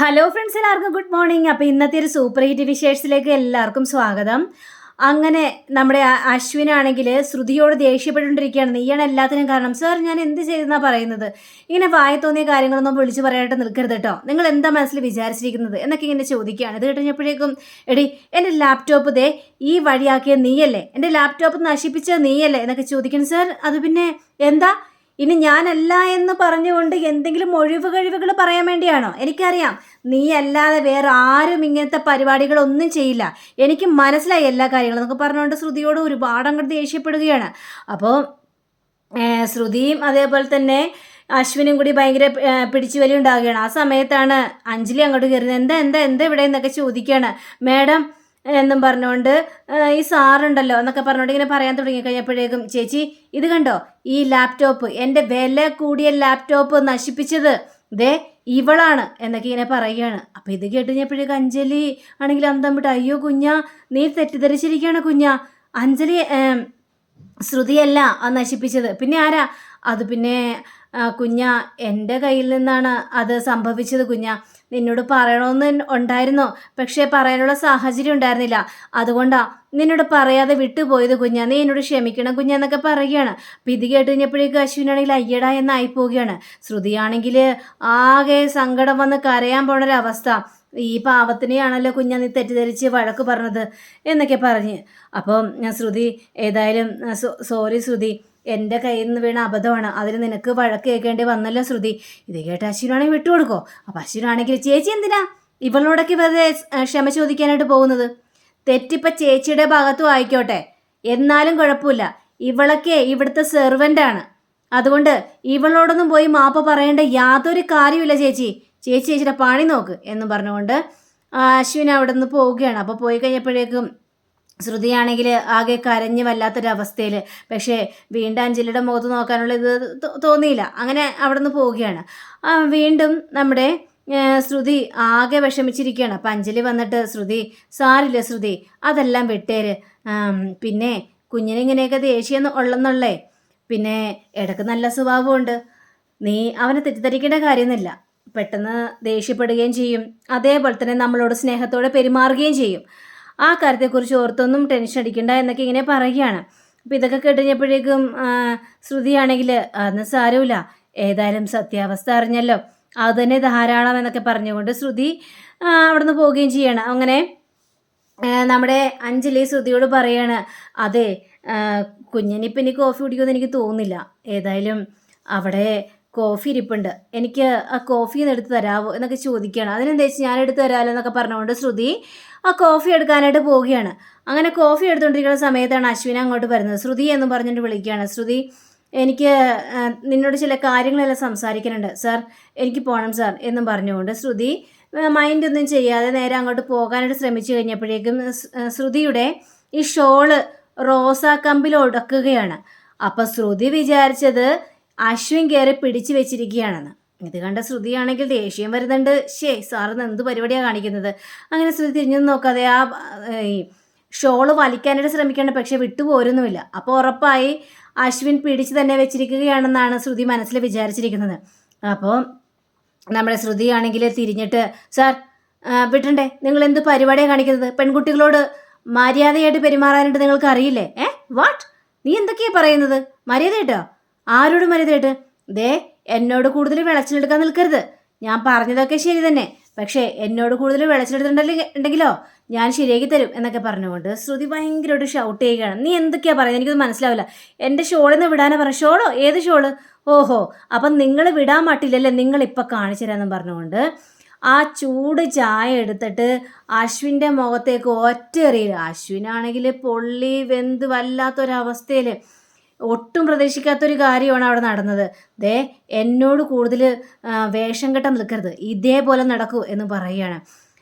Hello friends എല്ലാവർക്കും good morning അപ്പോൾ ഇന്നത്തെ ഒരു സൂപ്പർ ഹിറ്റ് വിശേഷത്തിലേക്ക് എല്ലാവർക്കും സ്വാഗതം. അങ്ങനെ നമ്മുടെ അശ്വിനാണെങ്കിൽ ശ്രുതിയോട് ദേഷ്യപ്പെട്ടുകൊണ്ടിരിക്കുകയാണ്. നീയാണ് എല്ലാത്തിനും കാരണം. സാർ ഞാൻ എന്ത് ചെയ്തെന്നാ പറയുന്നത്? ഇങ്ങനെ വായ തോന്നിയ കാര്യങ്ങളൊന്നും വിളിച്ചു പറയാനായിട്ട് നിൽക്കരുത് കേട്ടോ. നിങ്ങൾ എന്താ മനസ്സിൽ വിചാരിച്ചിരിക്കുന്നത് എന്നൊക്കെ ഇങ്ങനെ ചോദിക്കുകയാണ്. ഇത് കഴിഞ്ഞപ്പോഴേക്കും എടി എന്റെ ലാപ്ടോപ്പ് ദേ ഈ വഴിയാക്കിയ നീയല്ലേ? എന്റെ ലാപ്ടോപ്പ് നശിപ്പിച്ച നീയല്ലേ എന്നൊക്കെ ചോദിക്കുന്നു. സാർ അത് പിന്നെ എന്താ? ഇനി ഞാനല്ല എന്ന് പറഞ്ഞുകൊണ്ട് എന്തെങ്കിലും ഒഴിവ് കഴിവുകൾ പറയാൻ വേണ്ടിയാണോ? എനിക്കറിയാം. നീ അല്ലാതെ വേറെ ആരും ഇങ്ങനത്തെ പരിപാടികളൊന്നും ചെയ്യില്ല. എനിക്ക് മനസ്സിലായി എല്ലാ കാര്യങ്ങളും. എന്നൊക്കെ പറഞ്ഞുകൊണ്ട് ശ്രുതിയോട് ഒരുപാട് അങ്ങോട്ട് ദേഷ്യപ്പെടുകയാണ്. അപ്പോൾ ശ്രുതിയും അതേപോലെ തന്നെ അശ്വിനും കൂടി ഭയങ്കര പിടിച്ചു പിടിച്ചുവലി ഉണ്ടാവുകയാണ് ആ സമയത്താണ് അഞ്ജലി അങ്ങോട്ട് കയറുന്നത്. എന്താ എന്താ എന്താ ഇവിടെ? എന്നൊക്കെ ചോദിക്കുകയാണ്. മേഡം എന്നും പറഞ്ഞുകൊണ്ട് ഈ സാറുണ്ടല്ലോ എന്നൊക്കെ പറഞ്ഞുകൊണ്ട് ഇങ്ങനെ പറയാൻ തുടങ്ങി കഴിഞ്ഞപ്പോഴേക്കും ചേച്ചി ഇത് കണ്ടോ? ഈ ലാപ്ടോപ്പ് എന്റെ വില കൂടിയ ലാപ്ടോപ്പ് നശിപ്പിച്ചത്. ദേ ഇവളാണ് എന്നൊക്കെ ഇങ്ങനെ പറയുകയാണ്. അപ്പോൾ ഇത് കേട്ട് കഴിഞ്ഞപ്പോഴേക്കും അഞ്ജലി ആണെങ്കിൽ അന്തം വിട്ട് അയ്യോ കുഞ്ഞ നീ തെറ്റിദ്ധരിച്ചിരിക്കുകയാണ് കുഞ്ഞ. അഞ്ജലി ശ്രുതിയല്ല അത് നശിപ്പിച്ചത്. പിന്നെ ആരാ? അത് പിന്നെ കുഞ്ഞ എന്റെ കയ്യിൽ നിന്നാണ് അത് സംഭവിച്ചത് കുഞ്ഞ. നിന്നോട് പറയണമെന്ന് ഉണ്ടായിരുന്നോ? പക്ഷേ പറയാനുള്ള സാഹചര്യം ഉണ്ടായിരുന്നില്ല. അതുകൊണ്ടാ നിന്നോട് പറയാതെ വിട്ടുപോയത് കുഞ്ഞാ. നീ എന്നോട് ക്ഷമിക്കണം കുഞ്ഞ എന്നൊക്കെ പറയുകയാണ്. അപ്പം ഇത് കേട്ട് കഴിഞ്ഞപ്പോഴേക്കും അശ്വിനാണെങ്കിൽ അയ്യടാ എന്നായി പോവുകയാണ് ശ്രുതിയാണെങ്കിൽ ആകെ സങ്കടം വന്ന് കരയാൻ പോണൊരവസ്ഥ. ഈ പാവത്തിനെയാണല്ലോ കുഞ്ഞ നീ തെറ്റിദ്ധരിച്ച് വഴക്ക് പറഞ്ഞത് എന്നൊക്കെ പറഞ്ഞ്. അപ്പം ശ്രുതി ഏതായാലും സോറി ശ്രുതി. എന്റെ കയ്യിൽ നിന്ന് വീണ അബദ്ധമാണ്. അതിന് നിനക്ക് വഴക്ക് കേൾക്കേണ്ടി വന്നല്ലോ ശ്രുതി. ഇത് കേട്ട് അശ്വിനാണെങ്കിൽ വിട്ടുകൊടുക്കോ. അപ്പം അശ്വിനാണെങ്കിൽ ചേച്ചി എന്തിനാ ഇവളോടൊക്കെ വെറുതെ ക്ഷമ ചോദിക്കാനായിട്ട് പോകുന്നത്? തെറ്റിപ്പം ചേച്ചിയുടെ ഭാഗത്തും ആയിക്കോട്ടെ. എന്നാലും കുഴപ്പമില്ല. ഇവളൊക്കെ ഇവിടുത്തെ സെർവന്റാണ് അതുകൊണ്ട് ഇവളോടൊന്നും പോയി മാപ്പ പറയേണ്ട യാതൊരു കാര്യമില്ല ചേച്ചി. ചേച്ചി ചേച്ചിയുടെ പണി നോക്ക് എന്ന് പറഞ്ഞുകൊണ്ട് അശ്വിൻ അവിടെ നിന്ന് പോവുകയാണ്. അപ്പോൾ പോയി കഴിഞ്ഞപ്പോഴേക്കും ശ്രുതിയാണെങ്കിൽ ആകെ കരഞ്ഞ് വല്ലാത്തൊരവസ്ഥയിൽ പക്ഷേ വീണ്ടും അഞ്ജലിയുടെ മുഖത്ത് നോക്കാനുള്ള ഇത് തോന്നിയില്ല. അങ്ങനെ അവിടെ നിന്ന് പോവുകയാണ് വീണ്ടും നമ്മുടെ ശ്രുതി ആകെ വിഷമിച്ചിരിക്കുകയാണ്. അപ്പം അഞ്ജലി വന്നിട്ട് ശ്രുതി സാരില്ല ശ്രുതി? അതെല്ലാം വിട്ടേര്. പിന്നെ കുഞ്ഞിനിങ്ങനെയൊക്കെ ദേഷ്യം ഉള്ളെന്നുള്ളേ. പിന്നെ ഇടയ്ക്ക് നല്ല സ്വഭാവമുണ്ട്. നീ അവനെ തെറ്റിദ്ധരിക്കേണ്ട കാര്യമൊന്നുമില്ല. പെട്ടെന്ന് ദേഷ്യപ്പെടുകയും ചെയ്യും. അതേപോലെ തന്നെ നമ്മളോട് സ്നേഹത്തോടെ പെരുമാറുകയും ചെയ്യും. ആ കാര്യത്തെക്കുറിച്ച് ഓർത്തൊന്നും ടെൻഷൻ അടിക്കണ്ട എന്നൊക്കെ ഇങ്ങനെ പറയുകയാണ്. അപ്പം ഇതൊക്കെ കേട്ടുകഴിഞ്ഞപ്പോഴേക്കും ശ്രുതിയാണെങ്കിൽ അന്ന് സാരമില്ല. ഏതായാലും സത്യാവസ്ഥ അറിഞ്ഞല്ലോ. അത് തന്നെ ധാരാളം എന്നൊക്കെ പറഞ്ഞുകൊണ്ട് ശ്രുതി അവിടെ നിന്ന് പോവുകയും ചെയ്യണം. അങ്ങനെ നമ്മുടെ അഞ്ജലി ശ്രുതിയോട് പറയാണ് അതെ കുഞ്ഞിനിപ്പം ഇനി കോഫി കുടിക്കുമെന്ന് എനിക്ക് തോന്നുന്നില്ല. ഏതായാലും അവിടെ കോഫി ഇരിപ്പുണ്ട്. എനിക്ക് ആ കോഫി ഒന്ന് എടുത്ത് തരാമോ എന്നൊക്കെ ചോദിക്കുകയാണ്. അതിനെന്താ വെച്ചാൽ ഞാൻ എടുത്ത് തരാമല്ലോ എന്നൊക്കെ പറഞ്ഞുകൊണ്ട് ശ്രുതി ആ കോഫി എടുക്കാനായിട്ട് പോവുകയാണ്. അങ്ങനെ കോഫി എടുത്തുകൊണ്ടിരിക്കുന്ന സമയത്താണ് അശ്വിന അങ്ങോട്ട് വരുന്നത്. ശ്രുതി എന്ന് പറഞ്ഞിട്ട് വിളിക്കുകയാണ്. ശ്രുതി എനിക്ക് നിന്നോട് ചില കാര്യങ്ങളെല്ലാം സംസാരിക്കാനുണ്ട്. സാർ എനിക്ക് പോകണം സാർ എന്നും പറഞ്ഞുകൊണ്ട് ശ്രുതി മൈൻഡ് ഒന്നും ചെയ്യാതെ നേരെ അങ്ങോട്ട് പോകാനായിട്ട് ശ്രമിച്ചു കഴിഞ്ഞപ്പോഴേക്കും ശ്രുതിയുടെ ഈ ഷോൾ റോസാ കമ്പിൽ ഒടക്കുകയാണ്. അപ്പം ശ്രുതി വിചാരിച്ചത് അശ്വിൻ കയറി പിടിച്ചു വെച്ചിരിക്കുകയാണെന്ന്. ഇത് കണ്ട ശ്രുതിയാണെങ്കിൽ ദേഷ്യം വരുന്നുണ്ട്. ഷേ സാറിന് എന്ത് പരിപാടിയാണ് കാണിക്കുന്നത്? അങ്ങനെ ശ്രുതി തിരിഞ്ഞു നോക്കാതെ ആ ഷോൾ വലിക്കാനായിട്ട് ശ്രമിക്കണം പക്ഷെ വിട്ടുപോരുന്നുമില്ല. അപ്പോൾ ഉറപ്പായി അശ്വിൻ പിടിച്ച് തന്നെ വെച്ചിരിക്കുകയാണെന്നാണ് ശ്രുതി മനസ്സിൽ വിചാരിച്ചിരിക്കുന്നത്. അപ്പോൾ നമ്മുടെ ശ്രുതിയാണെങ്കിൽ തിരിഞ്ഞിട്ട് സാർ വിട്ടണ്ടേ നിങ്ങൾ എന്ത് പരിപാടിയാണ് കാണിക്കുന്നത്? പെൺകുട്ടികളോട് മര്യാദയായിട്ട് പെരുമാറാനായിട്ട് നിങ്ങൾക്ക് അറിയില്ലേ ഏ വാട്ട് നീ എന്തൊക്കെയാ പറയുന്നത്? മര്യാദയായിട്ടോ? ആരോട് മരുതേട്ട് ദേ എന്നോട് കൂടുതൽ വിളച്ചിലെടുക്കാൻ നിൽക്കരുത്. ഞാൻ പറഞ്ഞതൊക്കെ ശരി തന്നെ. പക്ഷേ എന്നോട് കൂടുതൽ വിളച്ചിലെടുത്തിട്ടുണ്ടെങ്കിൽ ഉണ്ടെങ്കിലോ ഞാൻ ശരിയാക്കി തരും എന്നൊക്കെ പറഞ്ഞുകൊണ്ട് ശ്രുതി ഭയങ്കരമായിട്ട് ഷൗട്ട് ചെയ്യുകയാണ്. നീ എന്തൊക്കെയാ പറയുന്നത് എനിക്കത് മനസ്സിലാവില്ല. എന്റെ ഷോളിൽ നിന്ന് വിടാനാ പറ ഷോളോ? ഏത് ഷോൾ? ഓഹോ. അപ്പം നിങ്ങൾ വിടാൻ മാട്ടില്ലല്ലേ നിങ്ങൾ ഇപ്പം കാണിച്ചു തരാമെന്ന് പറഞ്ഞുകൊണ്ട് ആ ചൂട് ചായ എടുത്തിട്ട് അശ്വിന്റെ മുഖത്തേക്ക് ഒറ്റ എറിയുക. അശ്വിനാണെങ്കിൽ പൊള്ളി വെന്ത് വല്ലാത്തൊരവസ്ഥയിൽ ഒട്ടും പ്രതീക്ഷിക്കാത്തൊരു കാര്യമാണ് അവിടെ നടന്നത്. ദേ എന്നോട് കൂടുതൽ വേഷം കെട്ട നിൽക്കരുത്. ഇതേപോലെ നടക്കൂ എന്ന് പറയുകയാണ്.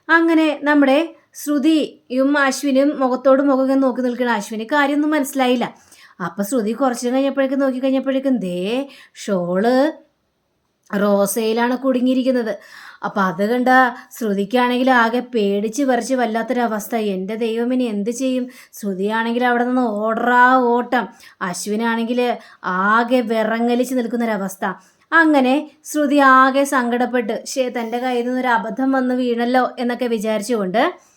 അങ്ങനെ നമ്മുടെ ശ്രുതിയും അശ്വിനും മുഖത്തോട് മുഖം നോക്കി നിൽക്കുന്ന അശ്വിന് കാര്യമൊന്നും മനസ്സിലായില്ല. അപ്പം ശ്രുതി കുറച്ച് കഴിഞ്ഞപ്പോഴേക്കും നോക്കി കഴിഞ്ഞപ്പോഴേക്കും ദേ ഷോൾ റോസയിലാണ് കുടുങ്ങിയിരിക്കുന്നത്. അപ്പം അത് കണ്ട ശ്രുതിക്കാണെങ്കിൽ ആകെ പേടിച്ച് പറിച്ച് വല്ലാത്തൊരവസ്ഥ. എന്റെ ദൈവമിനി എന്ത് ചെയ്യും? ശ്രുതിയാണെങ്കിൽ അവിടെ നിന്ന് ഓടറാ ഓട്ടം. അശ്വിനാണെങ്കിൽ ആകെ വിറങ്ങലിച്ച് നിൽക്കുന്നൊരവസ്ഥ. അങ്ങനെ ശ്രുതി ആകെ സങ്കടപ്പെട്ട് ശേ തന്റെ കയ്യിൽ നിന്നൊരു അബദ്ധം വന്ന് വീണല്ലോ എന്നൊക്കെ വിചാരിച്ചുകൊണ്ട്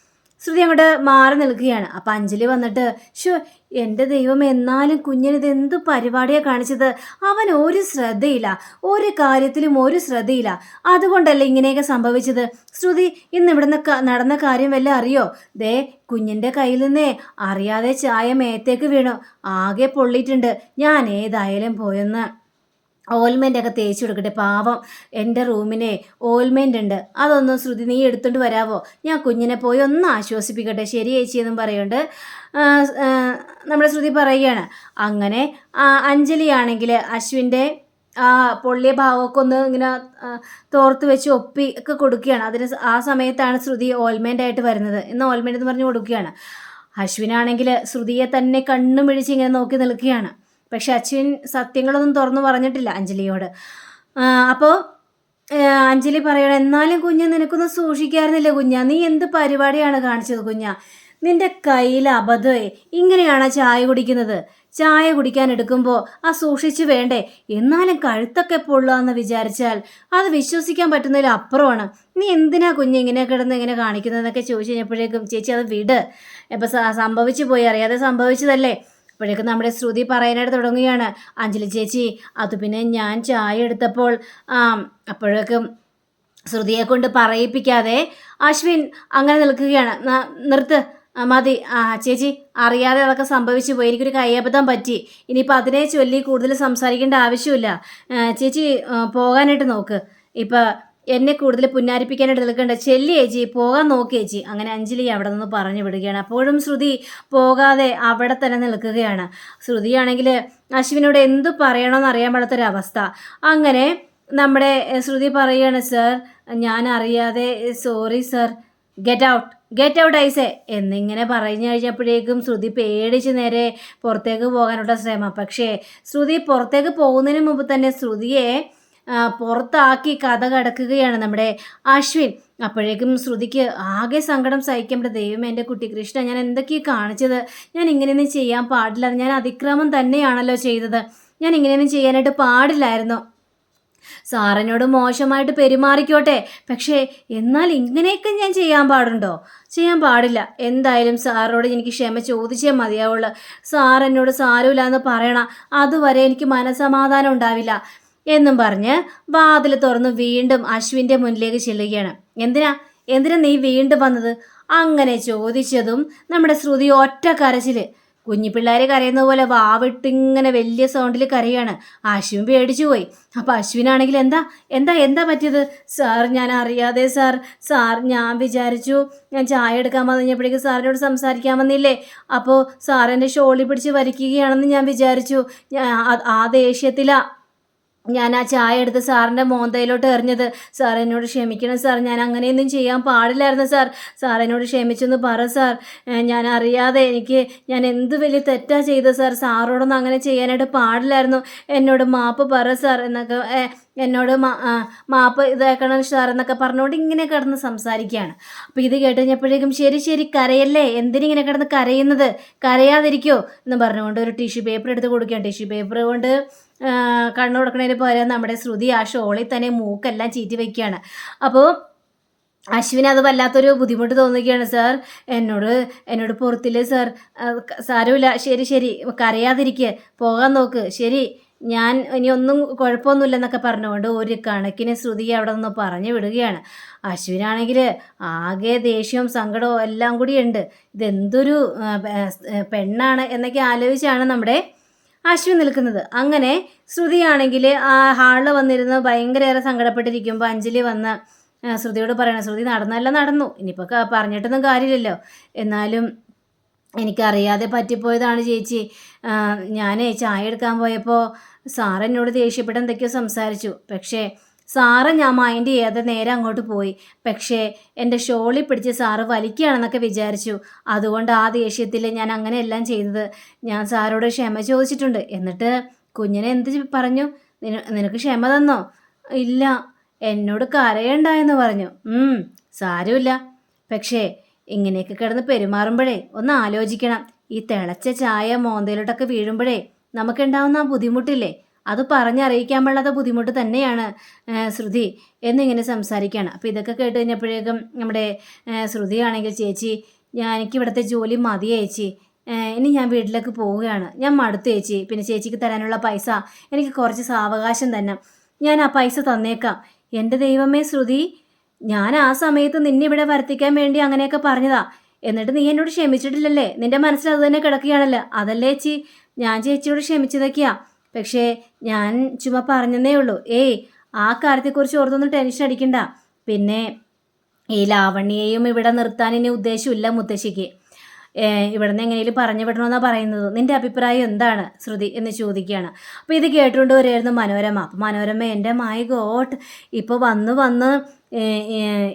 ശ്രുതി അങ്ങോട്ട് മാറി നിൽക്കുകയാണ്. അപ്പം അഞ്ജലി വന്നിട്ട് ഷോ എന്റെ ദൈവം എന്നാലും കുഞ്ഞിനിത് എന്ത് പരിപാടിയാണ് കാണിച്ചത്? അവൻ ഒരു ശ്രദ്ധയില്ല ഒരു കാര്യത്തിലും ഒരു ശ്രദ്ധയില്ല. അതുകൊണ്ടല്ലേ ഇങ്ങനെയൊക്കെ സംഭവിച്ചത്? ശ്രുതി ഇന്ന് ഇവിടുന്ന് നടന്ന കാര്യം വല്ല അറിയോ? ദേ കുഞ്ഞിന്റെ കയ്യിൽ നിന്നേ അറിയാതെ ചായ മേത്തേക്ക് വീണു. ആകെ പൊള്ളിയിട്ടുണ്ട്. ഞാൻ ഏതായാലും പോയെന്ന് ഓയിൽമെന്റ് ഒക്കെ തേച്ച് കൊടുക്കട്ടെ. പാവം എന്റെ റൂമിനെ ഓയിൽമെന്റ് ഉണ്ട്. അതൊന്നും ശ്രുതി നീ എടുത്തുകൊണ്ട് വരാവോ? ഞാൻ കുഞ്ഞിനെ പോയി ഒന്ന് ആശ്വസിപ്പിക്കട്ടെ. ശരി ചേച്ചി എന്നും പറയുന്നുണ്ട്. നമ്മുടെ ശ്രുതി പറയുകയാണ്. അങ്ങനെ അഞ്ജലിയാണെങ്കിൽ അശ്വിന്റെ ആ പൊള്ളിയ ഭാവമൊക്കെ ഒന്ന് ഇങ്ങനെ തോർത്ത് വെച്ച് ഒപ്പി ഒക്കെ കൊടുക്കുകയാണ്. അതിന് ആ സമയത്താണ് ശ്രുതി ഓയിൽമെന്റ് ആയിട്ട് വരുന്നത്. ഇന്ന് ഓയിൽമെന്റ് എന്ന് പറഞ്ഞ് കൊടുക്കുകയാണ്. അശ്വിനാണെങ്കിൽ ശ്രുതിയെ തന്നെ കണ്ണും ഇങ്ങനെ നോക്കി നിൽക്കുകയാണ്. പക്ഷെ അച്ഛൻ സത്യങ്ങളൊന്നും തുറന്നു പറഞ്ഞിട്ടില്ല അഞ്ജലിയോട്. അപ്പോൾ അഞ്ജലി പറയണം എന്നാലും കുഞ്ഞ നിനക്കൊന്നും സൂക്ഷിക്കാറുന്നില്ല കുഞ്ഞ. നീ എന്ത് പരിപാടിയാണ് കാണിച്ചത് കുഞ്ഞ? നിന്റെ കയ്യിൽ അബദ്ധമേ. ഇങ്ങനെയാണോ ചായ കുടിക്കുന്നത്. ചായ കുടിക്കാൻ എടുക്കുമ്പോൾ ആ സൂക്ഷിച്ചു വേണ്ടേ? എന്നാലും കഴുത്തൊക്കെ പൊള്ളാന്ന് വിചാരിച്ചാൽ അത് വിശ്വസിക്കാൻ പറ്റുന്നതിൽ അപ്പുറമാണ്. നീ എന്തിനാ കുഞ്ഞ് ഇങ്ങനെ കിടന്ന് ഇങ്ങനെ കാണിക്കുന്നതെന്നൊക്കെ ചോദിച്ചു കഴിഞ്ഞപ്പോഴേക്കും ചേച്ചി അത് വിട്. ഇപ്പം സംഭവിച്ചു പോയി. അറിയാതെ സംഭവിച്ചതല്ലേ? അപ്പോഴേക്കും നമ്മുടെ ശ്രുതി പറയാനായിട്ട് തുടങ്ങുകയാണ്. അഞ്ജലി ചേച്ചി അത് പിന്നെ ഞാൻ ചായ എടുത്തപ്പോൾ അപ്പോഴേക്കും ശ്രുതിയെ കൊണ്ട് പറയിപ്പിക്കാതെ അശ്വിൻ അങ്ങനെ നിൽക്കുകയാണ്. "ന- നിർത്ത് മതി. ആ ചേച്ചി അറിയാതെ അതൊക്കെ സംഭവിച്ചു പോയി. എനിക്കൊരു കയ്യബദ്ധം പറ്റി. ഇനിയിപ്പോൾ അതിനെ ചൊല്ലി കൂടുതൽ സംസാരിക്കേണ്ട ആവശ്യമില്ല. ചേച്ചി പോകാനായിട്ട് നോക്ക്. ഇപ്പം എന്നെ കൂടുതൽ പുന്നാരിപ്പിക്കാനായിട്ട് നിൽക്കണ്ട. ചെല്ലി ചേച്ചി പോകാൻ നോക്കി അങ്ങനെ അഞ്ജലി അവിടെ നിന്ന് പറഞ്ഞു വിടുകയാണ്. അപ്പോഴും ശ്രുതി പോകാതെ അവിടെ തന്നെ നിൽക്കുകയാണ്. ശ്രുതിയാണെങ്കിൽ അശ്വിനോട് എന്ത് പറയണമെന്ന് അറിയാൻ പാടാത്തൊരവസ്ഥ. അങ്ങനെ നമ്മുടെ ശ്രുതി പറയുകയാണ് സർ ഞാൻ അറിയാതെ sorry sir get out get out ഐസേ. എന്നിങ്ങനെ പറഞ്ഞു കഴിഞ്ഞപ്പോഴേക്കും ശ്രുതി പേടിച്ച് നേരെ പുറത്തേക്ക് പോകാനുള്ള ശ്രമം. പക്ഷേ ശ്രുതി പുറത്തേക്ക് പോകുന്നതിന് മുമ്പ് തന്നെ ശ്രുതിയെ പുറത്താക്കി കഥ കടക്കുകയാണ് നമ്മുടെ അശ്വിൻ. അപ്പോഴേക്കും ശ്രുതിക്ക് ആകെ സങ്കടം സഹിക്കേണ്ട ദൈവം എന്റെ കുട്ടി കൃഷ്ണ ഞാൻ എന്തൊക്കെയാണ് കാണിച്ചത്? ഞാൻ ഇങ്ങനെയൊന്നും ചെയ്യാൻ പാടില്ല ഞാൻ അതിക്രമം തന്നെയാണല്ലോ ചെയ്തത്. ഞാൻ ഇങ്ങനെയൊന്നും ചെയ്യാനായിട്ട് പാടില്ലായിരുന്നു. സാറിനോട് മോശമായിട്ട് പെരുമാറിക്കോട്ടെ. പക്ഷേ എന്നാൽ ഇങ്ങനെയൊക്കെ ഞാൻ ചെയ്യാൻ പാടുണ്ടോ? ചെയ്യാൻ പാടില്ല. എന്തായാലും സാറിനോട് എനിക്ക് ക്ഷമ ചോദിച്ചേ മതിയാവുള്ളൂ. സാർ സാരമില്ല എന്ന് പറയണം. അതുവരെ എനിക്ക് മനസമാധാനം ഉണ്ടാവില്ല. എന്നും പറഞ്ഞ് വാതിൽ തുറന്ന് വീണ്ടും അശ്വിന്റെ മുന്നിലേക്ക് ചെല്ലുകയാണ്. എന്തിനാ? എന്തിനാ നീ വീണ്ടും വന്നത്? അങ്ങനെ ചോദിച്ചതും നമ്മുടെ ശ്രുതി ഒറ്റ കരച്ചിൽ. കുഞ്ഞിപ്പിള്ളേർ കരയുന്ന പോലെ വാവിട്ടിങ്ങനെ വലിയ സൗണ്ടിൽ കരയാണ്. അശ്വിൻ പേടിച്ചു പോയി. അപ്പോൾ അശ്വിനാണെങ്കിൽ എന്താ? എന്താ എന്താ പറ്റിയത്? സാർ ഞാൻ അറിയാതെ സാർ. സാർ ഞാൻ വിചാരിച്ചു ഞാൻ ചായ എടുക്കാൻ വന്നു കഴിഞ്ഞപ്പോഴേക്കും സാറിനോട് സംസാരിക്കാൻ വന്നില്ലേ അപ്പോൾ സാർ ഷോളി പിടിച്ച് വരയ്ക്കുകയാണെന്ന് ഞാൻ വിചാരിച്ചു. ആ- ആ ദേഷ്യത്തിലാ. ഞാൻ ആ ചായ എടുത്ത് സാറിന്റെ മോന്തയിലോട്ട് എറിഞ്ഞത്. സാർ എന്നോട് ക്ഷമിക്കണം സാർ. ഞാൻ അങ്ങനെയൊന്നും ചെയ്യാൻ പാടില്ലായിരുന്നു സാർ. സാർ എന്നോട് ക്ഷമിച്ചെന്ന് പറ സാർ. ഞാൻ അറിയാതെ എനിക്ക് ഞാൻ എന്ത് വലിയ തെറ്റാ ചെയ്തത് സാർ. സാറോടൊന്നും അങ്ങനെ ചെയ്യാനായിട്ട് പാടില്ലായിരുന്നു. എന്നോട് മാപ്പ് പറ സാർ എന്നൊക്കെ എന്നോട് മാ- മാപ്പ് ഇതാക്കണം സാർ എന്നൊക്കെ പറഞ്ഞുകൊണ്ട് ഇങ്ങനെ കിടന്ന് സംസാരിക്കുകയാണ്. അപ്പോൾ ഇത് കേട്ട് കഴിഞ്ഞപ്പോഴേക്കും ശരി ശരി കരയല്ലേ? എന്തിനിങ്ങനെ കിടന്ന് കരയുന്നത്? കരയാതിരിക്കോ? എന്ന് പറഞ്ഞുകൊണ്ട് ഒരു ടിഷ്യൂ പേപ്പർ എടുത്ത് കൊടുക്കുകയാണ്. ടിഷ്യൂ പേപ്പർ കൊണ്ട് കണ്ണു കൊടുക്കണതിന് പകരം നമ്മുടെ ശ്രുതി ആ ഷോളിൽ തന്നെ മൂക്കെല്ലാം ചീറ്റി വയ്ക്കുകയാണ് അപ്പോൾ അശ്വിന് അത് വല്ലാത്തൊരു ബുദ്ധിമുട്ട് തോന്നുകയാണ് സാർ എന്നോട് എന്നോട് പുറത്തില്ലേ സാർ സാരമില്ല. ശരി ശരി കരയാതിരിക്കുക പോകാൻ നോക്ക്. ശരി ഞാൻ ഇനി ഒന്നും കുഴപ്പമൊന്നുമില്ലെന്നൊക്കെ പറഞ്ഞുകൊണ്ട് ഒരു കണക്കിന് ശ്രുതി അവിടെ നിന്ന് പറഞ്ഞു വിടുകയാണ്. അശ്വിനാണെങ്കിൽ ആകെ ദേഷ്യവും സങ്കടവും എല്ലാം കൂടി ഉണ്ട്. ഇതെന്തൊരു പെണ്ണാണ് എന്നൊക്കെ ആലോചിച്ചാണ് നമ്മുടെ അശ്വിൻ നിൽക്കുന്നത്. അങ്ങനെ ശ്രുതിയാണെങ്കിൽ ആ ഹാളിൽ വന്നിരുന്ന് ഭയങ്കരയേറെ സങ്കടപ്പെട്ടിരിക്കുമ്പോൾ അഞ്ജലി വന്ന് ശ്രുതിയോട് പറയണം ശ്രുതി നടന്നല്ല നടന്നു. ഇനിയിപ്പോൾ പറഞ്ഞിട്ടൊന്നും കാര്യമില്ലല്ലോ. എന്നാലും എനിക്കറിയാതെ പറ്റിപ്പോയതാണ് ചേച്ചി. ഞാൻ ചായ എടുക്കാൻ പോയപ്പോൾ സാറ് എന്നോട് ദേഷ്യപ്പെട്ട് എന്തൊക്കെയോ സംസാരിച്ചു. പക്ഷേ സാറ് ഞാൻ മൈൻഡ് ചെയ്യാതെ നേരെ അങ്ങോട്ട് പോയി. പക്ഷേ എന്റെ ഷോളി പിടിച്ച് സാറ് വലിക്കുകയാണെന്നൊക്കെ വിചാരിച്ചു. അതുകൊണ്ട് ആ ദേഷ്യത്തിൽ ഞാൻ അങ്ങനെയെല്ലാം ചെയ്തത്. ഞാൻ സാറോട് ക്ഷമ ചോദിച്ചിട്ടുണ്ട്. എന്നിട്ട് കുഞ്ഞിനെ എന്ത് പറഞ്ഞു? നിനക്ക് ക്ഷമ തന്നോ? ഇല്ല. എന്നോട് കരയണ്ടെന്ന് പറഞ്ഞു. ഉം സാരമില്ല. പക്ഷേ ഇങ്ങനെയൊക്കെ കിടന്ന് പെരുമാറുമ്പോഴേ ഒന്ന് ആലോചിക്കണം. ഈ തിളച്ച ചായ മോന്തയിലോട്ടൊക്കെ വീഴുമ്പോഴേ നമുക്കുണ്ടാവുന്ന ആ ബുദ്ധിമുട്ടില്ലേ? അത് പറഞ്ഞറിയിക്കാൻ പാടാത്ത ബുദ്ധിമുട്ട് തന്നെയാണ് ശ്രുതി എന്നിങ്ങനെ സംസാരിക്കുകയാണ് അപ്പോൾ ഇതൊക്കെ കേട്ട് കഴിഞ്ഞപ്പോഴേക്കും നമ്മുടെ ശ്രുതി ശ്രുതിയാണെങ്കിൽ ചേച്ചി ഞാൻ എനിക്ക് ഇവിടുത്തെ ജോലി മതി ചേച്ചി. ഇനി ഞാൻ വീട്ടിലേക്ക് പോവുകയാണ്. ഞാൻ മടുത്തു ചേച്ചി. പിന്നെ ചേച്ചിക്ക് തരാനുള്ള പൈസ. എനിക്ക് കുറച്ച് സാവകാശം തന്നെ. ഞാൻ ആ പൈസ തന്നേക്കാം. എന്റെ ദൈവമേ ശ്രുതി ഞാൻ ആ സമയത്ത് നിന്നെ ഇവിടെ വരുത്തിക്കാൻ വേണ്ടി അങ്ങനെയൊക്കെ പറഞ്ഞതാ. എന്നിട്ട് നീ എന്നോട് ക്ഷമിച്ചിട്ടില്ലല്ലേ? നിന്റെ മനസ്സിൽ അത് തന്നെ കിടക്കുകയാണല്ലോ? അതല്ലേ ചേച്ചി? ഞാൻ ചേച്ചിയോട് ക്ഷമിച്ചതൊക്കെയാ. പക്ഷേ ഞാൻ ചുമ്മാ പറഞ്ഞതേ ഉള്ളൂ. ഏയ് ആ കാര്യത്തെക്കുറിച്ച് ഓർത്തൊന്നും ടെൻഷൻ അടിക്കണ്ട. പിന്നെ ഈ ലാവണ്യയെയും ഇവിടെ നിർത്താൻ ഇനി ഉദ്ദേശമില്ല മുത്തശ്ശിക്ക്. ഇവിടുന്ന് എങ്ങനെയും പറഞ്ഞു വിടണമെന്നാണ് പറയുന്നത്. നിന്റെ അഭിപ്രായം എന്താണ്? ശ്രുതി എന്ന് ചോദിക്കുകയാണ്. അപ്പോൾ ഇത് കേട്ടുകൊണ്ട് വരികയായിരുന്നു മനോരമ. അപ്പോൾ മനോരമ എന്റെ മൈ ഗോട്ട് ഇപ്പോൾ വന്ന് വന്ന്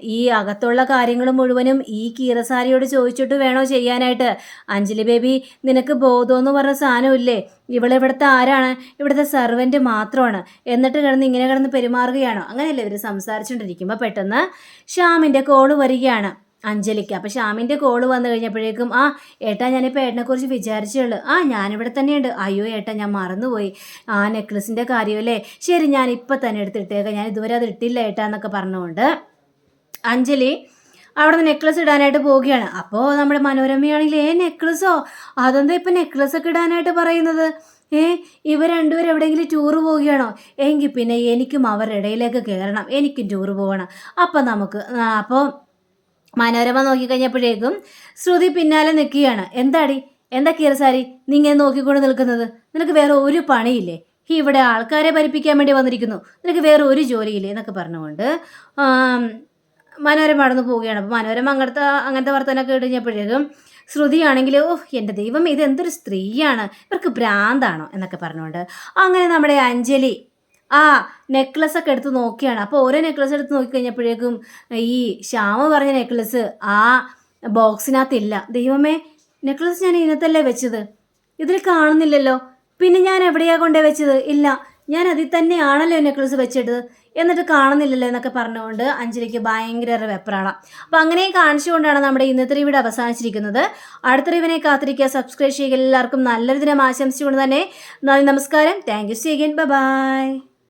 ഈ അകത്തുള്ള കാര്യങ്ങൾ മുഴുവനും ഈ കീറസാരിയോട് ചോദിച്ചിട്ട് വേണോ ചെയ്യാനായിട്ട്? അഞ്ജലി ബേബി നിനക്ക് ബോധമെന്ന് പറഞ്ഞ സാധനമില്ലേ? ഇവളിവിടുത്തെ ആരാണ്? ഇവിടുത്തെ സെർവന്റ് മാത്രമാണ്. എന്നിട്ട് കിടന്ന് ഇങ്ങനെ കിടന്ന് പെരുമാറുകയാണോ? അങ്ങനെയല്ലേ ഇവർ സംസാരിച്ചുകൊണ്ടിരിക്കുമ്പോൾ പെട്ടെന്ന് ശ്യാമിന്റെ കോൾ വരികയാണ്. അഞ്ജലിക്ക്. അപ്പോൾ ശ്യാമിന്റെ കോൾ വന്നു കഴിഞ്ഞപ്പോഴേക്കും ആ ഏട്ടാ ഞാനിപ്പോൾ ഏട്ടനെക്കുറിച്ച് വിചാരിച്ചുള്ളൂ ആ ഞാനിവിടെ തന്നെയുണ്ട്. അയ്യോ ഏട്ടാ ഞാൻ മറന്നുപോയി. ആ നെക്ലസിന്റെ കാര്യമല്ലേ ശരി ഞാൻ ഇപ്പം തന്നെ എടുത്തിട്ടേക്കാം ഞാൻ ഇതുവരെ അത് ഇട്ടില്ല ഏട്ടാ എന്നൊക്കെ പറഞ്ഞുകൊണ്ട് അഞ്ജലി അവിടെ നിന്ന് നെക്ലസ് ഇടാനായിട്ട് പോവുകയാണ്. അപ്പോൾ നമ്മുടെ മനോരമയാണെങ്കിൽ ഏ നെക്ലസോ? അതെന്താ ഇപ്പം നെക്ലസ് ഒക്കെ ഇടാനായിട്ട് പറയുന്നത്? ഏ ഇവ രണ്ടുപേരും എവിടെയെങ്കിലും ടൂറ് പോവുകയാണോ? എങ്കിൽ പിന്നെ എനിക്കും അവരുടെ ഇടയിലേക്ക് കയറണം എനിക്കും ടൂറ് പോകണം അപ്പം നമുക്ക് അപ്പോൾ മനോരമ നോക്കിക്കഴിഞ്ഞപ്പോഴേക്കും ശ്രുതി പിന്നാലെ നിൽക്കുകയാണ്. എന്താടി? എന്താ കീറസാരി നീ ഇങ്ങനെ നോക്കിക്കൊണ്ട് നിൽക്കുന്നത്. നിനക്ക് വേറെ ഒരു പണിയില്ലേ? ഈ ഇവിടെ ആൾക്കാരെ ഭരിപ്പിക്കാൻ വേണ്ടി വന്നിരിക്കുന്നു. നിനക്ക് വേറെ ഒരു ജോലിയില്ലേ എന്നൊക്കെ പറഞ്ഞുകൊണ്ട് മനോരമ നടന്നു പോവുകയാണ്. അപ്പോൾ മനോരമ അങ്ങനത്തെ അങ്ങനത്തെ വർത്തനൊക്കെ കേട്ട് കഴിഞ്ഞപ്പോഴേക്കും ശ്രുതിയാണെങ്കിൽ ഓ എന്റെ ദൈവം ഇത് എന്തൊരു സ്ത്രീയാണ്. ഇവർക്ക് ഭ്രാന്താണോ? എന്നൊക്കെ പറഞ്ഞുകൊണ്ട് അങ്ങനെ നമ്മുടെ അഞ്ജലി ആ നെക്ലസ് ഒക്കെ എടുത്ത് നോക്കിയാണ്. അപ്പോൾ ഓരോ നെക്ലസ് എടുത്ത് നോക്കി കഴിഞ്ഞപ്പോഴേക്കും ഈ ശ്യാമ പറഞ്ഞ നെക്ലസ് ആ ബോക്സിനകത്തില്ല ദൈവമേ നെക്ലസ് ഞാൻ ഇന്നത്തല്ലേ വെച്ചത്? ഇതിൽ കാണുന്നില്ലല്ലോ. പിന്നെ ഞാൻ എവിടെയാ കൊണ്ടേ വെച്ചത്? ഇല്ല ഞാൻ അതിൽ തന്നെയാണല്ലോ നെക്ലസ് വെച്ചിട്ടത്. എന്നിട്ട് കാണുന്നില്ലല്ലോ എന്നൊക്കെ പറഞ്ഞുകൊണ്ട് അഞ്ജലിക്ക് ഭയങ്കര വെപ്രാളം. അപ്പോൾ അങ്ങനെയും കാണിച്ചുകൊണ്ടാണ് നമ്മുടെ ഇന്നത്തെ ഇവിടെ അവസാനിച്ചിരിക്കുന്നത്. അടുത്ത റിവിനെ കാത്തിരിക്കുക. സബ്സ്ക്രൈബ് ചെയ്യുക. എല്ലാവർക്കും നല്ലൊരു ദിനം ആശംസിച്ചുകൊണ്ട് തന്നെ നന്ദി നമസ്കാരം. Thank you C by